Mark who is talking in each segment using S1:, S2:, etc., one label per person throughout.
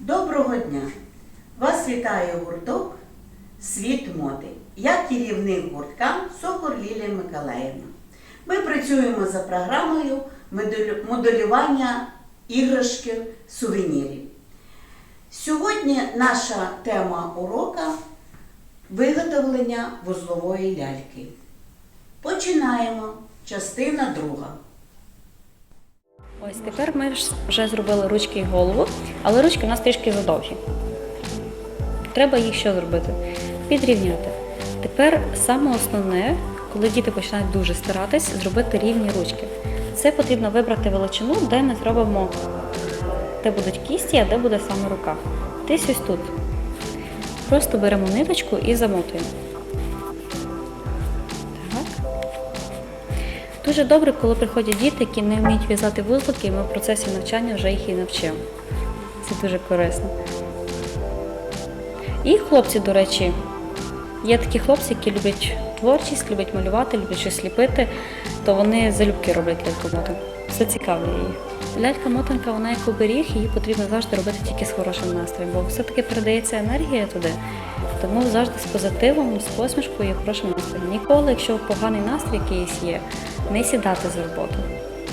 S1: Доброго дня! Вас вітає гурток Світ моди. Я керівник гуртка Сокор Лілія Миколаївна. Ми працюємо за програмою моделювання іграшків сувенірів. Сьогодні наша тема урока виготовлення вузлової ляльки. Починаємо. Частина друга.
S2: Ось тепер ми вже зробили ручки і голову, але ручки у нас трішки задовгі. Треба їх що зробити? Підрівняти. Тепер саме основне, коли діти починають дуже старатись, зробити рівні ручки. Це потрібно вибрати величину, де ми зробимо, де будуть кісті, а де буде саме рука. Десь ось тут. Просто беремо ниточку і замотуємо. Дуже добре, коли приходять діти, які не вміють в'язати вузлики, і ми в процесі навчання вже їх і навчимо. Це дуже корисно. І хлопці, до речі, є такі хлопці, які люблять творчість, люблять малювати, люблять щось ліпити, то вони залюбки роблять ляльку-мотанку. Це цікавлює їх. Лялька-мотанка, вона як оберіг, її потрібно завжди робити тільки з хорошим настроєм, бо все-таки передається енергія туди. Тому завжди з позитивом, з посмішкою і хорошим настроєм. Ніколи, якщо поганий настрій якийсь є, не сідати за роботу.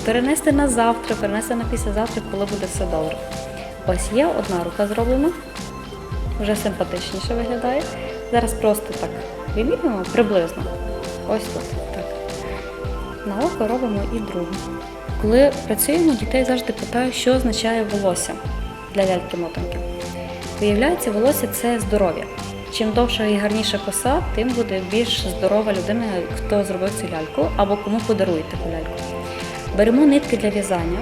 S2: Перенести на завтра, перенести на післязавтра, коли буде все добре. Ось є одна рука зроблена, вже симпатичніше виглядає. Зараз просто так вимірюємо приблизно. Ось тут. Так. На око робимо і другу. Коли працюємо, дітей завжди питаю, що означає волосся для ляльки-мотанки. Виявляється, волосся це здоров'я. Чим довша і гарніша коса, тим буде більш здорова людина, хто зробив цю ляльку або кому подарує таку ляльку. Беремо нитки для в'язання.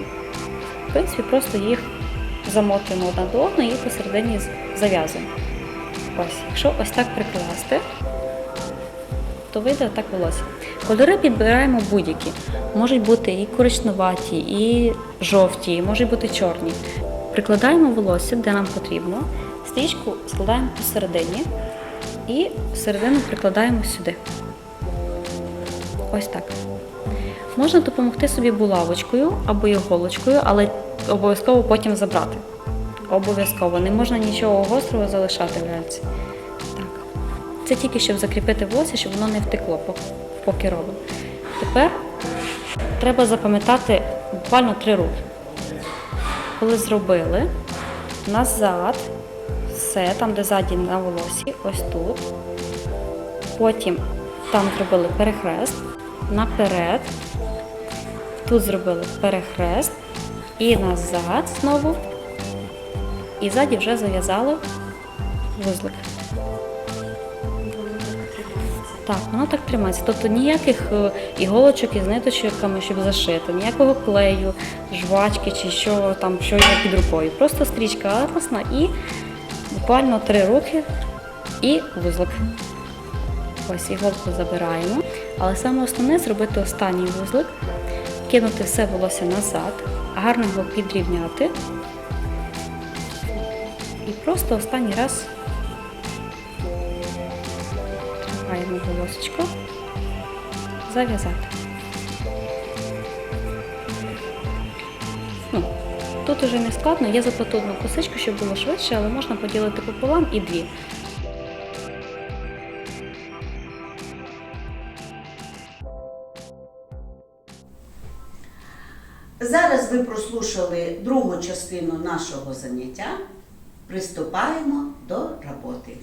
S2: В принципі, просто їх замотуємо одна до одної і посередині зав'язуємо. Ось, якщо ось так прикласти, то вийде так волосся. Кольори підбираємо будь-які. Можуть бути і коричневаті, і жовті, можуть бути чорні. Прикладаємо волосся, де нам потрібно, стрічку складаємо посередині і середину прикладаємо сюди. Ось так. Можна допомогти собі булавочкою або іголочкою, але обов'язково потім забрати. Обов'язково. Не можна нічого гострого залишати в ляльці. Так. Це тільки щоб закріпити волосся, щоб воно не втекло, поки робимо. Тепер треба запам'ятати буквально три рухи. Коли зробили, назад, все, там, де ззаді на волосі, ось тут. Потім там зробили перехрест, наперед. Тут зробили перехрест і назад знову. І ззаді вже зав'язали вузлик. Так, воно так тримається. Тобто ніяких е, іголочок із ниточками, щоб зашити, ніякого клею, жвачки чи що там, що є під рукою. Просто стрічка атласна і буквально три руки і вузлик. Ось іголку забираємо. Але саме основне зробити останній вузлик, кинути все волосся назад, гарно його підрівняти. І просто останній раз тримаємо волосечко, зав'язати. Тут уже не складно, я заплету одну косичку, щоб було швидше, але можна поділити пополам і дві.
S1: Зараз ви прослушали другу частину нашого заняття. Приступаємо до роботи.